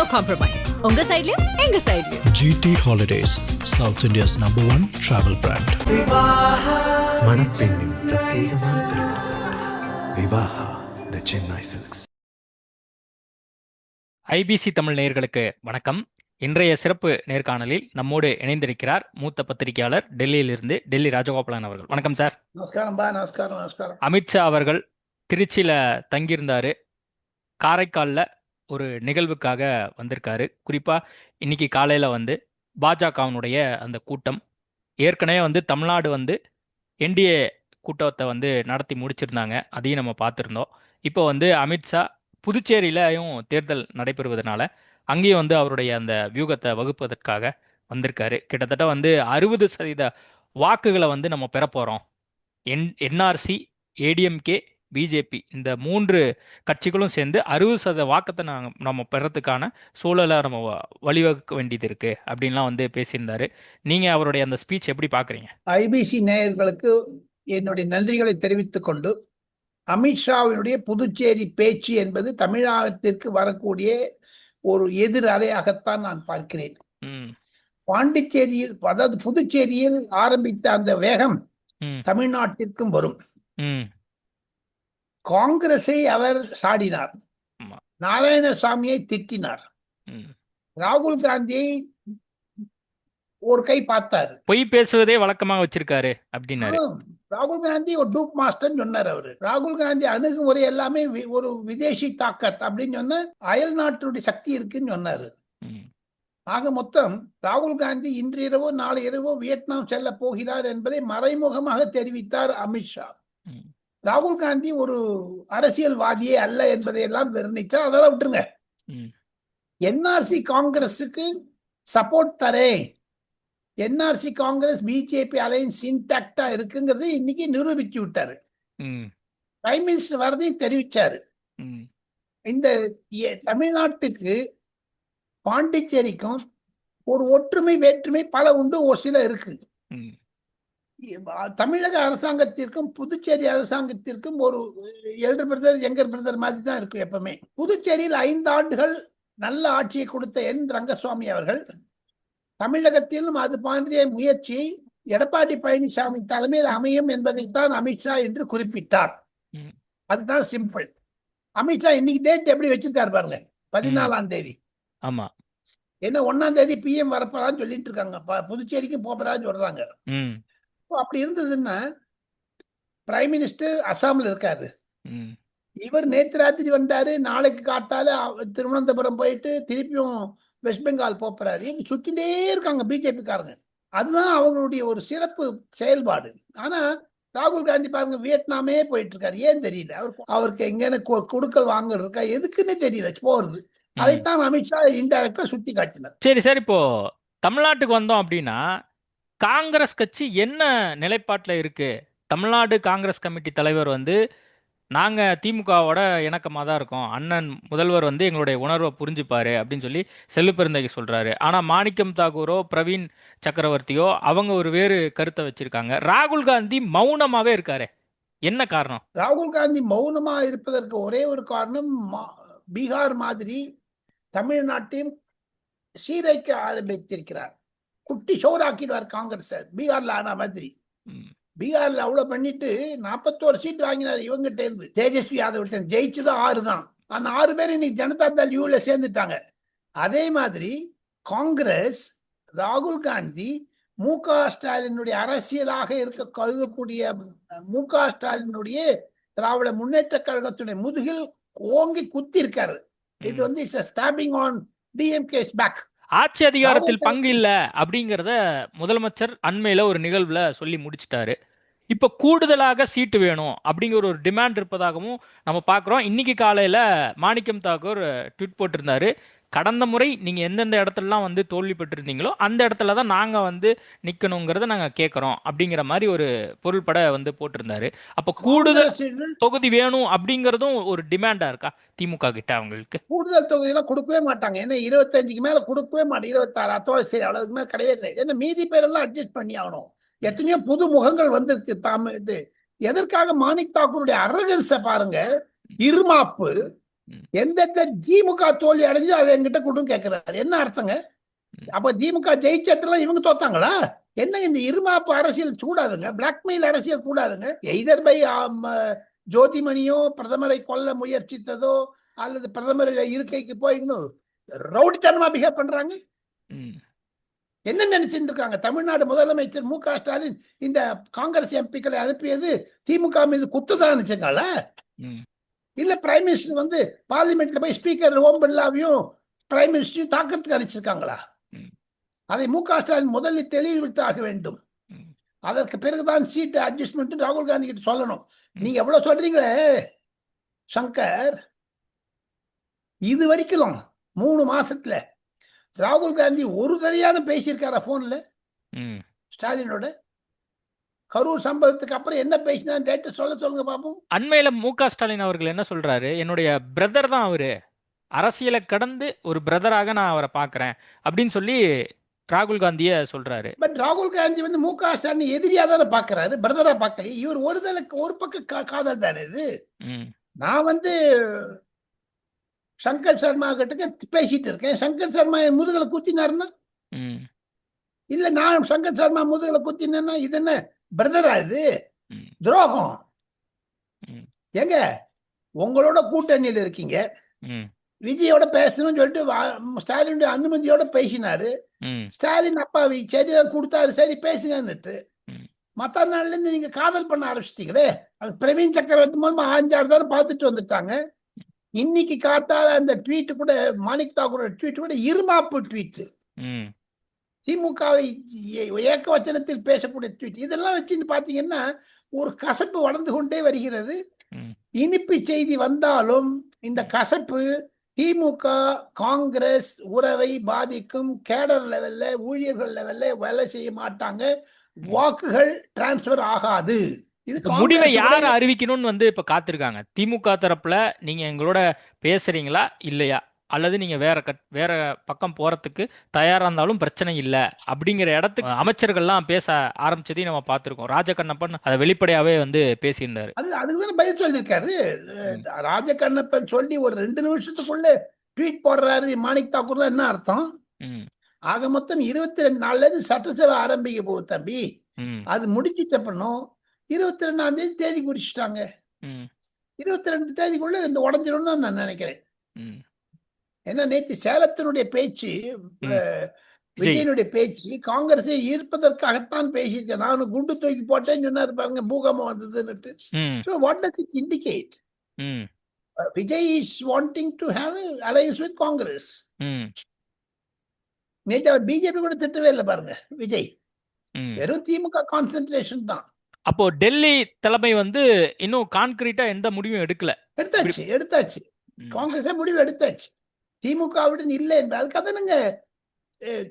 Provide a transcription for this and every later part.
No compromise உங்க சைடுலயும் எங்க சைடுலயும் GT Holidays, South India's number one travel brand. மணப்பெண்ணின் பிரத்யேகமான Vivaha the Chennai silks IBC Tamil நேயர்களுக்கு வணக்கம். இன்றைய சிறப்பு நேர்காணலில் நம்மோடு இணைந்திருக்கிறார் மூத்த பத்திரிகையாளர் டெல்லியிலிருந்து டெல்லி ராஜகோபாலன் அவர்கள். வணக்கம் சார். நமஸ்காரம் பா நமஸ்காரம். நமஸ்காரம் அமித்ஷா அவர்கள் திருச்சியில் தங்கியிருந்தாரு. காரைக்காலில் ஒரு நிகழ்வுக்காக வந்திருக்காரு. குறிப்பாக இன்னைக்கு காலையில் வந்து பாஜகவினுடைய அந்த கூட்டம் ஏற்கனவே வந்து தமிழ்நாடு வந்து என்டிஏ கூட்டத்தை வந்து நடத்தி முடிச்சிருந்தாங்க. அதையும் நம்ம பார்த்துருந்தோம். இப்போ வந்து அமித்ஷா புதுச்சேரியிலையும் தேர்தல் நடைபெறுவதனால அங்கேயும் வந்து அவருடைய அந்த வியூகத்தை வகுப்பதற்காக வந்திருக்காரு. கிட்டத்தட்ட வந்து அறுபது சதவீத வாக்குகளை வந்து நம்ம பெற போகிறோம் என் என்ஆர்சி ஏடிஎம்கே பிஜேபி. இந்த மூன்று கட்சிகளும் சேர்ந்து அறுபது சதவீத வாக்கத்தை நாங்கள் நம்ம பெறத்துக்கான சூழலை நம்ம வழிவகுக்க வேண்டியது இருக்குது அப்படின்லாம் வந்து பேசியிருந்தாரு. நீங்கள் அவருடைய அந்த ஸ்பீச் எப்படி பார்க்குறீங்க ஐபிசி நேயர்களுக்கு என்னுடைய நன்றிகளை தெரிவித்துக் கொண்டு அமித்ஷாவினுடைய புதுச்சேரி பேச்சு என்பது தமிழகத்திற்கு வரக்கூடிய ஒரு எதிர் அலையாகத்தான் நான் பார்க்கிறேன். பாண்டிச்சேரியில் அதாவது புதுச்சேரியில் ஆரம்பித்த அந்த வேகம் தமிழ்நாட்டிற்கும் வரும். ம். காங்கிரஸை அவர் சாடினார். நாராயணசாமியை திட்டினார். ராகுல் காந்தியை ஒரு கை பார்த்தார். பொய் பேசுவதே வழக்கமாக வச்சிருக்காரு அப்படின்னாரு. ராகுல் காந்தி ஒரு டூப் மாஸ்டர் சொன்னார் அவரு. ராகுல் காந்தி அணுகுமுறை எல்லாமே ஒரு விதேசி தாக்கத் அப்படின்னு சொன்ன அயல் நாட்டுடைய சக்தி இருக்குன்னு சொன்னாரு. ஆக மொத்தம் ராகுல் காந்தி இன்று இரவோ நாளை இரவோ வியட்நாம் செல்ல போகிறார் என்பதை மறைமுகமாக தெரிவித்தார் அமித்ஷா. ராகுல் காந்தி ஒரு அரசியல்வாதியே அல்ல என்பதை எல்லாம் வர்ணிச்சார் அதெல்லாம் விட்டுருங்க. என்ஆர்சி காங்கிரஸுக்கு சப்போர்ட் தரேன் என்ஆர்சி காங்கிரஸ் பிஜேபி அலையன்ஸ் இன்டாக்டா இருக்குங்கிறது இன்னைக்கு நிரூபிச்சு விட்டாரு. பிரைம் மினிஸ்டர் வரதையும் தெரிவிச்சாரு. இந்த தமிழ்நாட்டுக்கு பாண்டிச்சேரிக்கும் ஒரு ஒற்றுமை வேற்றுமை பல உண்டு ஒரு சில இருக்கு. தமிழக அரசாங்கத்திற்கும் புதுச்சேரி அரசாங்கத்திற்கும் ஒரு எல்டர் பிரதர் யங்கர் பிரதர் மாதிரி தான் இருக்கும் எப்பவுமே. புதுச்சேரியில் ஐந்து ஆண்டுகள் நல்ல ஆட்சியை கொடுத்த என் ரங்கசுவாமி அவர்கள் தமிழகத்திலும் அது போன்ற முயற்சி எடப்பாடி பழனிசாமி தலைமையில் அமையும் என்பதைத்தான் அமித்ஷா என்று குறிப்பிட்டார். அதுதான் சிம்பிள். அமித்ஷா இன்னைக்கு டேட் எப்படி வச்சிருக்காரு பாருங்க பதினாலாம் தேதி. ஆமாம் என்ன ஒன்னாம் தேதி பிஎம் வரப்போறான்னு சொல்லிட்டு இருக்காங்க புதுச்சேரிக்கு போறான்னு சொல்றாங்க. அப்படி இருந்ததுன்னா பிரைம் மினிஸ்டர் அசாம்ல இருக்காரு. இவர் நேத்து ராத்திரி வந்தாரு நாளைக்கு காத்தால திருவனந்தபுரம் போயிட்டு திருப்பியும் வெஸ்ட் பெங்கால் போறாரு. சுத்திட்டே இருக்காங்க பிஜேபி காரங்க. அதுதான் அவங்களுடைய ஒரு சிறப்பு செயல்பாடு. ஆனா ராகுல் காந்தி பாருங்க வியட்நாமே போயிட்டு இருக்காரு ஏன் தெரியல? அவருக்கு அவருக்கு எங்கன்னு கொடுக்கல் வாங்கல் இருக்கா? எதுக்குன்னு தெரியல. போறது. அதைத்தான் அமித்ஷா இன்டைரக்டா சுட்டி காட்டினார். சரி சார் இப்போ தமிழ்நாட்டுக்கு வந்தோம் அப்படின்னா காங்கிரஸ் கட்சி என்ன நிலைப்பாட்டில் இருக்கு? தமிழ்நாடு காங்கிரஸ் கமிட்டி தலைவர் வந்து நாங்கள் திமுகவோட இணக்கமாக தான் இருக்கோம். அண்ணன் முதல்வர் வந்து எங்களுடைய உணர்வை புரிஞ்சுப்பாரு அப்படின்னு சொல்லி செல்லு சொல்கிறாரு ஆனால் மாணிக்கம் தாகூரோ பிரவீன் சக்கரவர்த்தியோ அவங்க ஒரு வேறு கருத்தை வச்சிருக்காங்க. ராகுல் காந்தி மௌனமாகவே இருக்காரு. என்ன காரணம்? ராகுல் காந்தி மௌனமாக இருப்பதற்கு ஒரே ஒரு காரணம் மா- பீகார் மாதிரி தமிழ்நாட்டையும் சீரைக்க ஆரம்பித்திருக்கிறார். குட்டி ஷோராக்கிடுவார் காங்கிரஸ். பீகார்ல ஆன மாதிரி. பீகார்ல அவ்வளவு பண்ணிட்டு நாற்பத்தோரு சீட் வாங்கினார் இவங்கிட்ட இருந்து. தேஜஸ்வி யாதவ் ஜெயிச்சுதான் ஆறு தான். அந்த ஆறு பேர் இன்னைக்கு ஜனதா தள் யூல சேர்ந்துட்டாங்க. அதே மாதிரி காங்கிரஸ் ராகுல் காந்தி மு க ஸ்டாலினுடைய அரசியலாக இருக்க கருதக்கூடிய மு க ஸ்டாலினுடைய திராவிட முன்னேற்ற கழகத்துடைய முதுகில் ஓங்கி குத்தி இருக்காரு இது. வந்து it's stamping on DMK's back ஆட்சி அதிகாரத்தில் பங்கு இல்ல அப்படிங்கிறத முதலமைச்சர் அண்மையில ஒரு நிகழ்வுல சொல்லி முடிச்சிட்டாரு. இப்ப கூடுதலாக சீட்டு வேணும் அப்படிங்கிற ஒரு டிமாண்ட் இருப்பதாகவும் நம்ம பார்க்குறோம் இன்னைக்கு காலையில மாணிக்கம் தாக்கூர் ட்வீட் போட்டிருந்தாரு. கடந்த முறை நீங்க எந்தெந்த இடத்துலலாம் வந்து தோல்வி பெற்றிருந்தீங்களோ அந்த இடத்துல தான் நாங்க வந்து நிக்கணுங்கிறத நாங்க கேட்குறோம் அப்படிங்கிற மாதிரி ஒரு பொருள்பட வந்து போட்டிருந்தாரு. அப்ப கூடுதல் தொகுதி வேணும் அப்படிங்கிறதும் ஒரு டிமாண்டா இருக்கா? திமுக கிட்ட அவங்களுக்கு? கூடுதல் தொகுதியெல்லாம் கொடுக்கவே மாட்டாங்க. ஏன்னா இருபத்தஞ்சுக்கு மேல கொடுக்கவே மாட்டாங்க இருபத்தாறு அத்தோட சரி அவ்வளவுக்கு மேல கிடையவே கிடையாது. ஏன்னா மீதி பேரெல்லாம் அட்ஜஸ்ட் பண்ணி ஆகணும். எத்தனையோ புது முகங்கள் வந்திருக்கு தாம இது. எதற்காக மாணிக் தாக்கூருடைய அரகன்ஸ பாருங்க இருமாப்பு. எந்தெந்த திமுக தோல்வி அடைஞ்சு அதை என்கிட்ட கொடுன்னு கேட்கிறாரு என்ன அர்த்தங்க. அப்ப திமுக ஜெயிச்சதுலாம் இவங்க தோத்தாங்களா? என்ன இந்த இருமாப்பு அரசியல் கூடாதுங்க பிளாக்மெயில் அரசியல் கூடாதுங்க எய்தர் பை ஜோதிமணியோ பிரதமரை கொல்ல முயற்சித்ததோ அல்லது பிரதமர் இருக்கைக்கு போய் இன்னும் ரவுடித்தனமா பிஹேவ் பண்றாங்க. என்ன நினைச்சிட்டு இருக்காங்க தமிழ்நாடு முதலமைச்சர் மு க ஸ்டாலின் இந்த காங்கிரஸ் எம்பிக்களை அனுப்பியது திமுக மீது குத்துதான் நினைச்சுங்களா. இல்ல பிரைம் மினிஸ்டர் வந்து பார்லிமெண்ட்ல போய் ஸ்பீக்கர் ஓம் பிர்லாவையும் பிரைம் மினிஸ்டரையும் தாக்கத்துக்கு அனுப்பிச்சிருக்காங்களா. அதை மு க ஸ்டாலின் முதலில் தெளிவுபடுத்தாக வேண்டும். அதற்கு பிறகுதான் சீட்டு அட்ஜஸ்ட்மெண்ட் ராகுல் காந்தி கிட்ட சொல்லணும். நீங்க எவ்வளவு சொல்றீங்களே சங்கர் இது வரைக்கும் மூணு மாசத்துல ராகுல் காந்தி ஒரு தடையான பேசியிருக்காரா போன்ல. ஸ்டாலினோட கரூர் சம்பவத்துக்கு அப்புறம் என்ன பேசினா டேட்ட சொல்ல சொல்லுங்க பாப்போம் அண்மையில மு க ஸ்டாலின் அவர்கள் என்ன சொல்றாரு? என்னுடைய பிரதர் தான் அவரு. அரசியலை கடந்து ஒரு பிரதராக நான் அவரை பார்க்கறேன் அப்படின்னு சொல்லி ராகுல் காந்திய சொல்றாரு. பட் ராகுல் காந்தி வந்து மு க ஸ்டாலின் எதிரியா தானே பாக்குறாரு பிரதரா பார்க்கல இவர் ஒரு தலை ஒரு பக்கம் காதல் தானே இது. நான் வந்து சங்கர் சர்மா கிட்ட பேசிட்டு இருக்கேன். சங்கர் சர்மா என் முதுகுல குத்தினாருன்னா. இல்ல நான் சங்கர் சர்மா முதுகுல குத்தினேன்னா இது என்ன? பிரதரா இது. துரோகம் ம். ஏங்க உங்களோட கூட்டணியில் இருக்கீங்க. விஜயோட பேசணும்னு சொல்லிட்டு ஸ்டாலினுடைய அனுமதியோட பேசினாரு. ஸ்டாலின் அப்பாவி சரி கொடுத்தாரு சரி பேசுங்கன்னுட்டு. மத்த நாள்ல இருந்து நீங்க காதல் பண்ண ஆரம்பிச்சிட்டீங்களே பிரவீன் சக்கரவர்த்தி மூலமா ஆஞ்சாறு தானே பார்த்துட்டு வந்துட்டாங்க இன்னைக்கு காத்தால அந்த ட்வீட் கூட மாணிக் தாக்கூரோட ட்வீட் கூட இருமாப்பு ட்வீட். திமுகவை ஏக்க வச்சனத்தில் பேசக்கூடிய ட்வீட் இதெல்லாம் வச்சுன்னு பாத்தீங்கன்னா ஒரு கசப்பு வளர்ந்து கொண்டே வருகிறது. இனிப்பு செய்தி வந்தாலும் இந்த கசப்பு திமுக காங்கிரஸ் உறவை பாதிக்கும் கேடர் லெவல்ல ஊழியர்கள் லெவல்ல வேலை செய்ய மாட்டாங்க. வாக்குகள் டிரான்ஸ்ஃபர் ஆகாது. முடிவை யார் அறிவிக்கணும்னு வந்து இப்ப காத்திருக்காங்க. திமுக தரப்புல நீங்க எங்களோட பேசுறீங்களா? இல்லையா? அல்லது நீங்க வேற கட் வேற பக்கம் போறதுக்கு தயாரா இருந்தாலும் பிரச்சனை இல்ல. அப்படிங்கிற இடத்துக்கு அமைச்சர்கள்லாம் பேச ஆரம்பிச்சதையும் நம்ம பார்த்திருக்கோம். ராஜகண்ணப்பன் அதை வெளிப்படையாவே வந்து பேசியிருந்தாரு. அது அதுக்குதானே பதில் சொல்லியிருக்காரு. ராஜகண்ணப்பன் சொல்லி ஒரு ரெண்டு நிமிஷத்துக்குள்ள ட்வீட் போடுறாரு மாணிக் தாக்கூர் என்ன அர்த்தம்? ஆக மொத்தம் இருபத்தி ரெண்டு நாள்ல இருந்து சட்டசபை ஆரம்பிக்க போகுது தம்பி. அது முடிச்சிட்ட பண்ணும் இருபத்தி ரெண்டாம் தேதி தேதி குறிச்சிட்டாங்க இருபத்தி ரெண்டு தேதிக்குள்ள இந்த உடஞ்சிரும்னு நான் நினைக்கிறேன். ஏன்னா நேற்று சேலத்தினுடைய பேச்சு. விஜயனுடைய பேச்சு காங்கிரஸை ஈர்ப்பதற்காகத்தான் பேசியிருக்கேன். நான் குண்டு தூக்கி போட்டேன்னு சொன்னாரு பாருங்க பூகம்பம் வந்ததுன்னுட்டு. So what does it indicate Vijay is wanting to have alliance with Congress நேற்று அவர் பிஜேபி கூட திட்டவே இல்லை பாருங்க விஜய். வெறும் திமுக கான்சென்ட்ரேஷன் தான். அப்போ டெல்லி தலைமை வந்து இன்னும் கான்கிரீட்டா எந்த முடிவும் எடுக்கல. எடுத்தாச்சு எடுத்தாச்சு. காங்கிரஸே முடிவு எடுத்தாச்சு. திமுகவுடன் இல்லை என்று அதுக்காக தானுங்க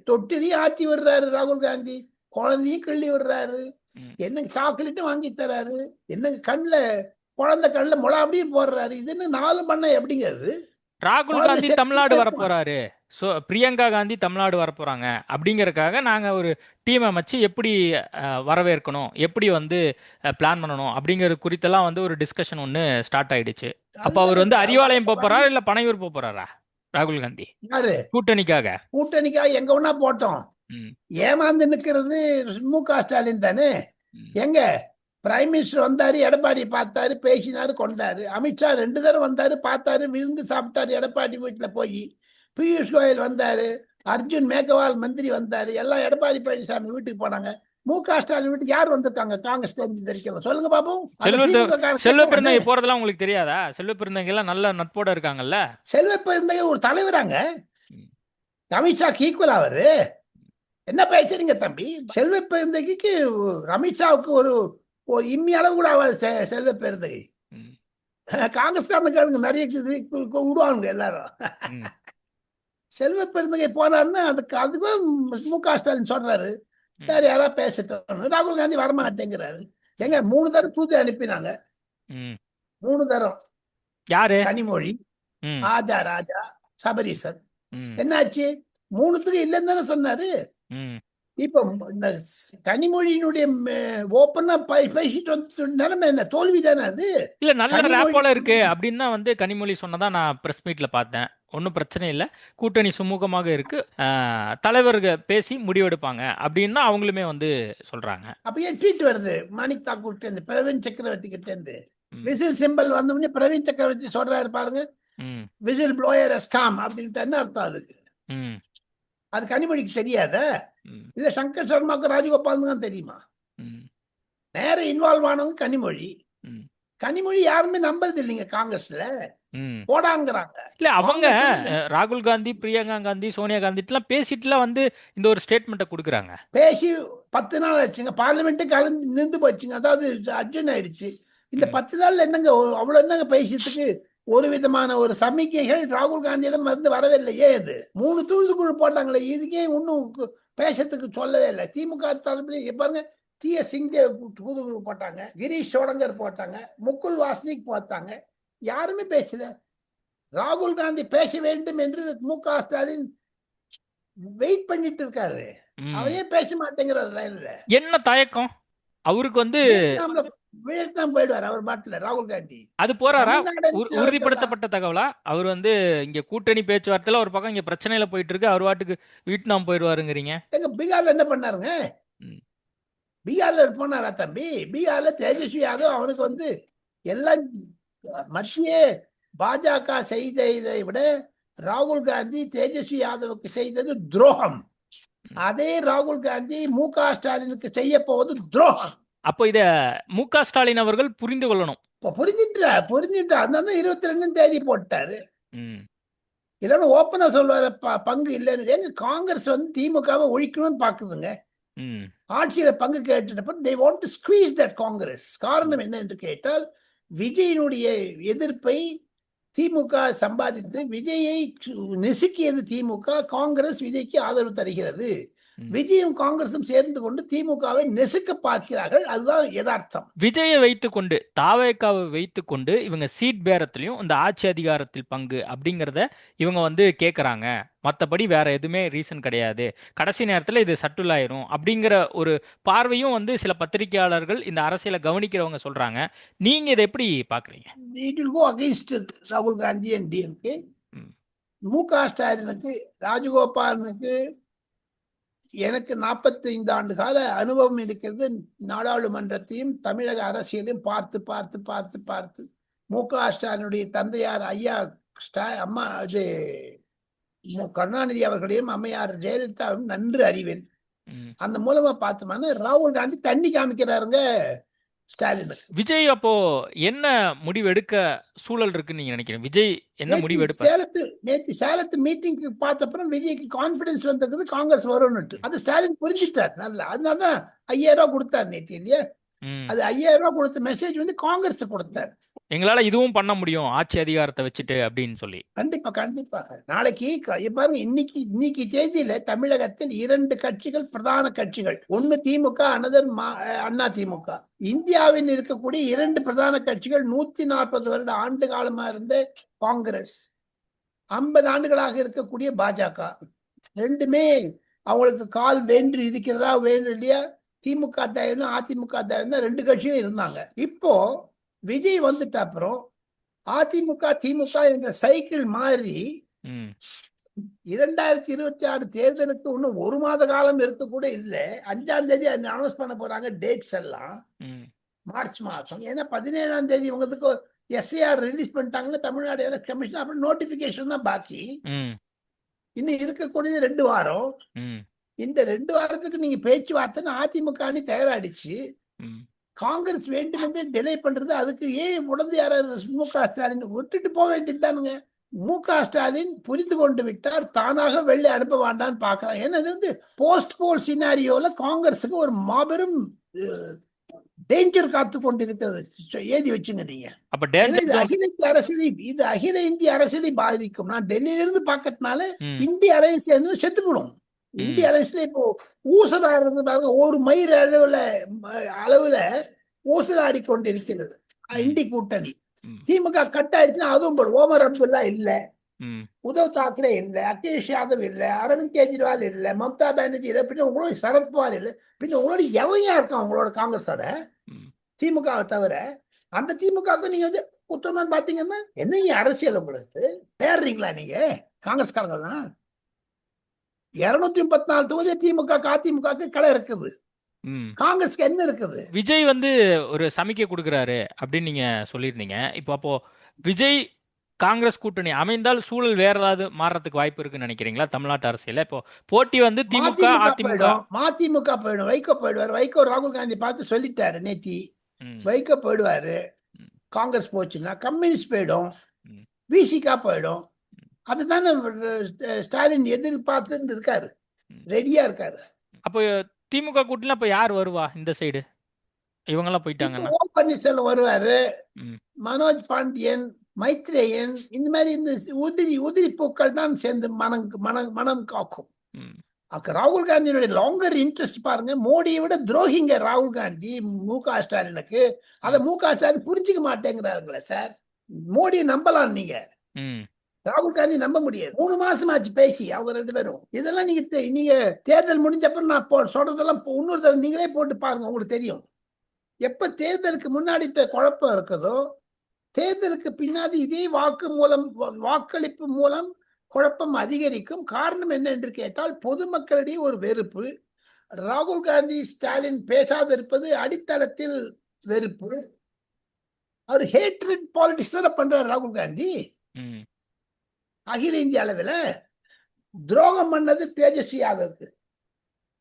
தொட்டிலையும் ஆட்டி விடுறாரு ராகுல் காந்தி குழந்தையும் கிள்ளி விடுறாரு. என்னங்க சாக்லேட்டும் வாங்கி தராரு. என்னங்க கண்ணில் குழந்தை கண்ணில் முளை அப்படியே போடுறாரு. இது என்ன நாலு பண்ண எப்படிங்க அது? ராகுல் காந்தி தமிழ்நாடு வர பேசுவான். போறாரு ஸோ பிரியங்கா காந்தி தமிழ்நாடு வர போறாங்க அப்படிங்கறதுக்காக நாங்க ஒரு டீம் அமைச்சு எப்படி வரவேற்கணும் எப்படி வந்து பிளான் பண்ணணும் அப்படிங்கிறது குறித்தெல்லாம் வந்து ஒரு டிஸ்கஷன் ஒன்று ஸ்டார்ட் ஆயிடுச்சு. அப்ப அவர் வந்து அறிவாலயம் போறாரா இல்ல பனையூர் போறாரா? ராகுல் காந்தி. யாரு? கூட்டணிக்காக. கூட்டணிக்காக எங்க ஒண்ணா போட்டோம். ஏமாந்து நிக்கிறது மு க ஸ்டாலின் தானே? எங்க? பிரைம் மினிஸ்டர் வந்தாரு எடப்பாடி பார்த்தாரு பேசினாரு கொண்டாரு. அமித்ஷா ரெண்டு தடவை வந்தாரு பார்த்தாரு விருந்து சாப்பிட்டாரு எடப்பாடி வீட்டுல போய். பியூஷ் கோயல் வந்தாரு அர்ஜுன் மேகவால் மந்திரி வந்தாரு எல்லாம் எடப்பாடி பழனிசாமி வீட்டுக்கு போனாங்க. மு க ஸ்டாலின் வீட்டுக்கு யார் வந்திருக்காங்க? காங்கிரஸ்ல இருந்து தெரிவிக்கலாம் சொல்லுங்க பாப்போம். செல்வ பெருந்தகை. போறதெல்லாம் உங்களுக்கு தெரியாதா? செல்வ பெருந்தகை எல்லாம் நல்ல நட்போட இருக்காங்கல்ல? செல்வ பெருந்தகை ஒரு தலைவராங்க. அமித்ஷாக்கு ஈக்குவல் அவரு. என்ன பேசுறீங்க தம்பி? செல்வ பெருந்தகைக்கு அமித்ஷாவுக்கு ஒரு ஒரு இம்மி அளவு கூட ஆகாது செல்வ பெருந்தகை. காங்கிரஸ்காரனுக்கு நிறைய இது கு- கு- விடுவாங்க எல்லாரும் செல்வ பெருந்தகை போனாருன்னு அதுக்கு அதுக்கும் மு க ஸ்டாலின் சொல்றாரு. வேற யாராவது பேசட்டும் ராகுல் காந்தி வரமாட்டேங்கிறாரு. எங்க மூணு தரம் தூது அனுப்பினாங்க. மூணு தரம். யாரு? கனிமொழி ஆஜா ராஜா சபரீசன். என்னாச்சு? மூணுத்துக்கு இல்லைன்னு தானே சொன்னாரு. இப்ப இந்த கனிமொழியினுடைய ஓப்பனா பேசிட்டு வந்து நிலைமை என்ன? தோல்வி தானே அது? இல்ல நல்ல ரேப்போல இருக்கு. அப்படின்னு தான் வந்து கனிமொழி சொன்னதா நான் பிரஸ் மீட்ல பார்த்தேன். ஒன்றும் பிரச்சனை இல்லை. கூட்டணி சுமூகமாக இருக்கு. தலைவர்கள் பேசி முடிவெடுப்பாங்க அப்படின்னு அவங்களுமே வந்து சொல்றாங்க. அப்ப ஏன் ட்வீட் வருது? மாணிக் தாக்கூர் இருந்து பிரவீன் சக்கரவர்த்தி கிட்ட இருந்து. விசில் சிம்பல் வந்த உடனே பிரவீன் சக்கரவர்த்தி சொல்றாரு பாருங்க. விசில் ப்ளோயர் ஸ்காம் அப்படின்ட்டு என்ன அர்த்தம் அதுக்கு அது கனிமொழிக்கு தெரியாத? இல்ல சங்கர் சர்மாவுக்கு ராஜகோபால் தான் தெரியுமா? நேர இன்வால்வ் ஆனவங்க கனிமொழி. கனிமொழி யாருமே நம்புறது இல்லைங்க காங்கிரஸ்ல. போடாங்கிறாங்க. இல்ல அவங்க ராகுல் காந்தி பிரியங்கா காந்தி சோனியா காந்திட்டுலாம் பேசிட்டுலாம் வந்து இந்த ஒரு ஸ்டேட்மெண்ட்டை கொடுக்குறாங்க. பேசி பத்து நாள் ஆச்சுங்க. பார்லிமெண்ட்டு கலந்து நின்று போச்சுங்க. அதாவது அர்ஜுன் ஆயிடுச்சு. இந்த. பத்து நாள்ல என்னங்க அவ்வளவு என்னங்க பேசியதுக்கு? ஒரு விதமான ஒரு சமிக்கைகள் ராகுல் காந்தியிடம் வந்து வரவில்லை ஏன் இது மூணு தூதுக்குழு போட்டாங்களே. இதுக்கே இன்னும் கு- பேசத்துக்கு சொல்லவே இல்லை. திமுக தலைமை இங்க பாருங்க டி எஸ் சிங்தேவ் தூதுக்குழு போட்டாங்க கிரீஷ் சோடங்கர் போட்டாங்க முகுல் வாஸ்னிக் போட்டாங்க. யாருமே பேசல. ராகுல் காந்தி பேச வேண்டும் என்று மு க ஸ்டாலின் வெயிட் பண்ணிட்டு இருக்காரு. அவரே பேச மாட்டேங்கிறார் லைன்ல என்ன தயக்கம்? அவருக்கு வந்து வியட்நாம் போயிடுவார் அவர் பாட்டுல ராகுல் காந்தி. அது போறாரா? உறுதிப்படுத்தப்பட்ட தகவலா? அவர் வந்து இங்க கூட்டணி பேச்சுவார்த்தையில ஒரு பக்கம் இங்க பிரச்சனையில போயிட்டு இருக்கு அவர் வாட்டுக்கு வியட்நாம் போயிடுவாருங்கிறீங்க. எங்க பீகார்ல என்ன பண்ணாருங்க. பீகார்ல போனாரா தம்பி? பீகார்ல தேஜஸ்வி யாதவ் அவனுக்கு வந்து எல்லாம் மத்திய பாஜக செய்ததை விட ராகுல் காந்தி தேஜஸ்வி யாதவுக்கு செய்தது துரோகம். அதே ராகுல் காந்தி மு க ஸ்டாலினுக்கு செய்ய போவது துரோகம். அப்போ இத மு க ஸ்டாலின் அவர்கள் புரிந்து கொள்ளணும். இப்ப புரிஞ்சுட்டா புரிஞ்சுட்டா. அதனால இருபத்தி ரெண்டாம் தேதி போட்டாரு. ம், இல்லைன்னா ஓப்பனா சொல்லுவாரு ப- பங்கு இல்லைன்னு. எங்க காங்கிரஸ் வந்து திமுகவை ஒழிக்கணும்னு பாக்குதுங்க ஆட்சியில பங்கு கேட்டப்ப they want to squeeze that Congress காரணம் என்ன என்று கேட்டால் விஜயினுடைய எதிர்ப்பை திமுக சம்பாதித்து விஜயை நெசுக்கியது திமுக காங்கிரஸ் விஜய்க்கு ஆதரவு தருகிறது. விஜயும் காங்கிரசும் சேர்ந்து கொண்டு திமுகவை நெசுக்க பார்க்கிறார்கள். அதுதான் யதார்த்தம். விஜயை வைத்துக்கொண்டு தாவேக்காவை வைத்துக்கொண்டு இவங்க சீட் பேரத்திலையும் இந்த ஆட்சி அதிகாரத்தில் பங்கு அப்படிங்கிறத இவங்க வந்து கேட்குறாங்க மற்றபடி வேற எதுவுமே ரீசன் கிடையாது. கடைசி நேரத்தில் இது சட்டுலாயிரும் அப்படிங்கிற ஒரு பார்வையும் வந்து சில பத்திரிகையாளர்கள் இந்த அரசியலை கவனிக்கிறவங்க சொல்றாங்க. நீங்க இதை எப்படி பாக்குறீங்க? இட் வில் கோ அகைன்ஸ்ட் ராகுல் காந்தி அண்ட் டிஎம்கே ம். மு க ஸ்டாலினுக்கு ராஜகோபாலனுக்கு எனக்கு 45 ஆண்டு கால அனுபவம் இருக்கிறது. நாடாளுமன்றத்தையும் தமிழக அரசியலையும் பார்த்து பார்த்து பார்த்து பார்த்து. மு. க. ஸ்டாலினுடைய தந்தையார் ஐயா ஸ்டா அம்மா மு. கருணாநிதி அவர்களையும் அம்மையார் ஜெயலலிதாவையும் நன்று அறிவேன். அந்த மூலமா பார்த்தோம்னா ராகுல் காந்தி தண்ணி காமிக்கிறாருங்க. ஸ்டாலினுக்கு விஜய் அப்போ என்ன முடிவு எடுக்க சூழல் இருக்குன்னு நீங்க நினைக்கிறீங்க? விஜய் என்ன முடிவு எடுப்பார் சேலத்து நேத்து சேலத்து மீட்டிங்க்கு பார்த்தப்பறம் விஜய்க்கு கான்பிடன்ஸ் வந்தது காங்கிரஸ் வரும்னுட்டு. அது ஸ்டாலின் புரிஞ்சுட்டார். நல்லா அதனாலதான் ஐயாயிரம் ரூபாய் கொடுத்தார் நேத்து இல்லையா. அது ஐயாயிரம் ரூபாய் கொடுத்த மெசேஜ் வந்து காங்கிரஸ் கொடுத்தார். எங்களால இதுவும் பண்ண முடியும் ஆட்சி அதிகாரத்தை வச்சுட்டு அப்படின்னு சொல்லி. கண்டிப்பா கண்டிப்பாக நாளைக்கு க- பாருங்க இன்னைக்கு இன்னைக்கு தேதியில தமிழகத்தில் இரண்டு கட்சிகள் பிரதான கட்சிகள். ஒண்ணு திமுக அனதர் அண்ணா திமுக. இந்தியாவில் இருக்கக்கூடிய இரண்டு பிரதான கட்சிகள் நூத்தி நாற்பது வருட ஆண்டு காலமா இருந்த காங்கிரஸ். ஐம்பது ஆண்டுகளாக இருக்கக்கூடிய பாஜக. ரெண்டுமே அவங்களுக்கு கால் வேண்டு இருக்கிறதா வேண்டும் இல்லையா? திமுக தயவு அதிமுக தயவு ரெண்டு கட்சியும் இருந்தாங்க. இப்போ விஜய் வந்துட்ட அப்புறம் அதிமுக திமுக என்ற சைக்கிள் மாறி. இரண்டாயிரத்தி இருபத்தி ஆறு தேர்தலுக்கு இன்னும் ஒரு மாத காலம் இருக்க கூட இல்லை அஞ்சாம் தேதி அனௌன்ஸ் பண்ண போறாங்க டேட்ஸ் எல்லாம். மார்ச் மாசம் ஏன்னா பதினேழாம் தேதி உங்களுக்கு எஸ்ஏஆர் ரிலீஸ் பண்ணிட்டாங்கன்னா தமிழ்நாடு எலக்ஷன் கமிஷன் அப்புறம் நோட்டிபிகேஷன் தான் பாக்கி. இன்னும் இருக்கக்கூடியது ரெண்டு வாரம். இந்த ரெண்டு வாரத்துக்கு நீங்க பேச்சுவார்த்தைன்னு அதிமுக அணி தயாராடிச்சு. காங்கிரஸ் வேண்டுமென்றே டிலே பண்றது அதுக்கு ஏன் உடந்து யாராவது மு க ஸ்டாலின் விட்டுட்டு போக வேண்டியதுதானுங்க மு க ஸ்டாலின் புரிந்து கொண்டு விட்டார் தானாக வெளில அனுப்ப வேண்டாம்னு பாக்குறான் ஏன்னா இது வந்து போஸ்ட் போல் சினாரியோல காங்கிரஸுக்கு ஒரு மாபெரும் டேஞ்சர் காத்து கொண்டிருக்கிறது. ஏதி வச்சுங்க நீங்க. இது அகில இந்திய அரசியலை இது அகில இந்திய அரசியலை பாதிக்கும். நான் டெல்லியில இருந்து பாக்கிறதுனால. இந்திய அரசு செத்துக்கணும் இந்திய அரசுல இப்போ ஊசலா பாருங்க ஒரு மயிர் அளவுல அளவுல ஊசலாடி கொண்டிருக்கிறது. ம். இந்தி கூட்டணி. திமுக கட் ஆயிடுச்சுன்னா அதுவும் போடும் ஓமர் அப்துல்லா இல்ல. உத்தவ் தாக்கரே இல்லை அகிலேஷ் யாதவ் இல்லை அரவிந்த் கெஜ்ரிவால் இல்லை மம்தா பானர்ஜி இல்லை பின்ன உங்களோட சரத்பவார் இல்லை பின்ன உங்களோட எவையா இருக்கான் உங்களோட காங்கிரஸோட. திமுகவை தவிர அந்த திமுகவுக்கு நீங்க வந்து குத்தணும்னு பாத்தீங்கன்னா என்னங்க அரசியல் உங்களுக்கு? தேடுறீங்களா நீங்க? காங்கிரஸ்காரங்களாம் இருநூத்தி முப்பத்தி நாலு தொகுதி திமுக அதிமுகவுக்கு களை இருக்குது. காங்கிரஸ்க்கு என்ன இருக்குது? விஜய் வந்து ஒரு சமிக்கை கொடுக்குறாரு அப்படின்னு நீங்க சொல்லியிருந்தீங்க. இப்போ அப்போ விஜய் காங்கிரஸ் கூட்டணி அமைந்தால் சூழல் வேற ஏதாவது மாறுறதுக்கு வாய்ப்பு இருக்குன்னு நினைக்கிறீங்களா தமிழ்நாட்டு அரசியல்ல? இப்போ போட்டி வந்து திமுக அதிமுக. போயிடும். மதிமுக போயிடும். வைகோ போயிடுவார். வைகோ ராகுல் காந்தி பார்த்து சொல்லிட்டாரு நேத்தி. வைகோ போயிடுவாரு. காங்கிரஸ் போச்சுன்னா கம்யூனிஸ்ட் போயிடும். விசிகா போயிடும். அதுதானே ஸ்டாலின் எதிர்பார்த்து இருக்காரு. ரெடியா இருக்காரு. அப்போ திமுக கூட்டணில அப்போ யார் வருவா இந்த சைடு இவங்கெல்லாம் போயிட்டாங்கன்னா. ஓ பன்னீர்செல்வம் வருவாரு. மனோஜ் பாண்டியன் மைத்ரேயன் இந்த மாதிரி இந்த உதிரி உதிரி பூக்கள் தான் சேர்ந்து மனம் மனம் மனம் காக்கும். ராகுல் காந்தியினுடைய லாங்கர் இன்ட்ரெஸ்ட் பாருங்க. மோடியை விட துரோகிங்க ராகுல் காந்தி மு க ஸ்டாலினுக்கு. அதை மு. க ஸ்டாலின் புரிஞ்சுக்க மாட்டேங்கிறாருங்களே சார். மோடியை நம்பலாம் நீங்க. ராகுல் காந்தி நம்ப முடியாது. மூணு மாசம் ஆச்சு பேசி அவங்க ரெண்டு பேரும். இதெல்லாம் நீங்க நீங்க தேர்தல் முடிஞ்சப்ப நான் சொல்றதெல்லாம் இன்னொரு தடவை நீங்களே போட்டு பாருங்க உங்களுக்கு தெரியும். எப்ப தேர்தலுக்கு முன்னாடி த- குழப்பம் இருக்குதோ தேர்தலுக்கு பின்னாடி இதே வாக்கு மூலம் வாக்களிப்பு மூலம் குழப்பம் அதிகரிக்கும். காரணம் என்ன என்று கேட்டால் பொதுமக்களிடையே ஒரு வெறுப்பு ராகுல் காந்தி ஸ்டாலின் பேசாதிருப்பது அடித்தளத்தில் வெறுப்பு. அவர் ஹேட்ரட் பாலிடிக்ஸ் தானே பண்றாரு ராகுல் காந்தி அகில இந்திய அளவில் துரோகம் பண்ணது தேஜஸ்வி யாதவுக்கு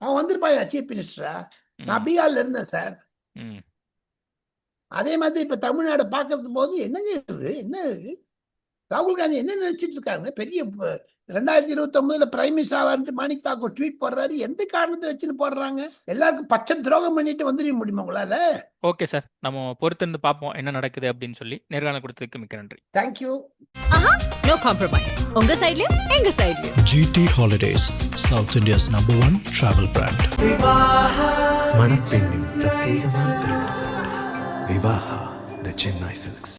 அவன் வந்திருப்பான் சீஃப் மினிஸ்டரா நான் பீகார்ல இருந்தேன் சார். அதே மாதிரி இப்ப தமிழ்நாடு பார்க்கறது போது என்னங்க இது? என்ன ராகுல் காந்தி என்ன நினைச்சிட்டு இருக்காங்க பெரிய ரெண்டாயிரத்தி இருபத்தி ஒன்பதுல பிரைம் மினிஸ்டர் ஆவார்னு மாணிக் தாக்கூர் ட்வீட் போடுறாரு. எந்த காரணத்தை வச்சுன்னு போடுறாங்க? எல்லாருக்கும் பச்சை துரோகம் பண்ணிட்டு வந்துட முடியுமா உங்களால? Okay sir. நம்ம பொறுத்திருந்து பார்ப்போம் என்ன நடக்குது அப்படின்னு சொல்லி. நேர்காணல் கொடுத்ததுக்கு மிக்க நன்றி. தேங்க்யூ நோ காம்ப்ரமைஸ் உங்க சைட்லயும் எங்க சைட்லயும் GT Holidays, South India's number one travel brand. மணப்பெண்ணின் பிரத்யேகமான திருமணம் விவாஹா த சென்னை சில்க்ஸ்